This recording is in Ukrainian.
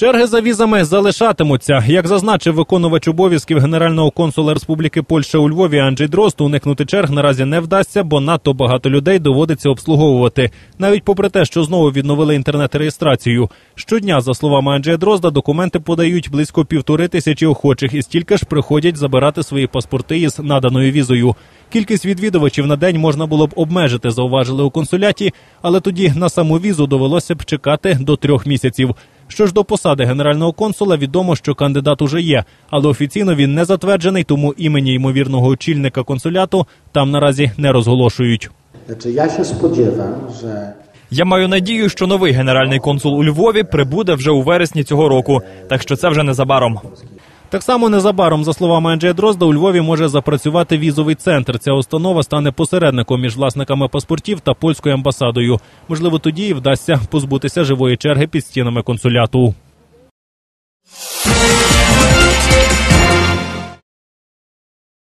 Черги за візами залишатимуться. Як зазначив виконувач обов'язків генерального консула Республіки Польща у Львові Анджей Дрозд, уникнути черг наразі не вдасться, бо надто багато людей доводиться обслуговувати. Навіть попри те, що знову відновили інтернет-реєстрацію. Щодня, за словами Анджея Дрозда, документи подають близько півтори тисячі охочих, і стільки ж приходять забирати свої паспорти із наданою візою. Кількість відвідувачів на день можна було б обмежити, зауважили у консуляті, але тоді на саму візу довелося б чекати до трьох місяців. Що ж до посади генерального консула, відомо, що кандидат уже є, але офіційно він не затверджений, тому імені ймовірного очільника консуляту там наразі не розголошують. Я ще сподіваюся, Я маю надію, що новий генеральний консул у Львові прибуде вже у вересні цього року, так що це вже незабаром. Так само незабаром, за словами Анджея Дрозда, у Львові може запрацювати візовий центр. Ця установа стане посередником між власниками паспортів та польською амбасадою. Можливо, тоді і вдасться позбутися живої черги під стінами консуляту.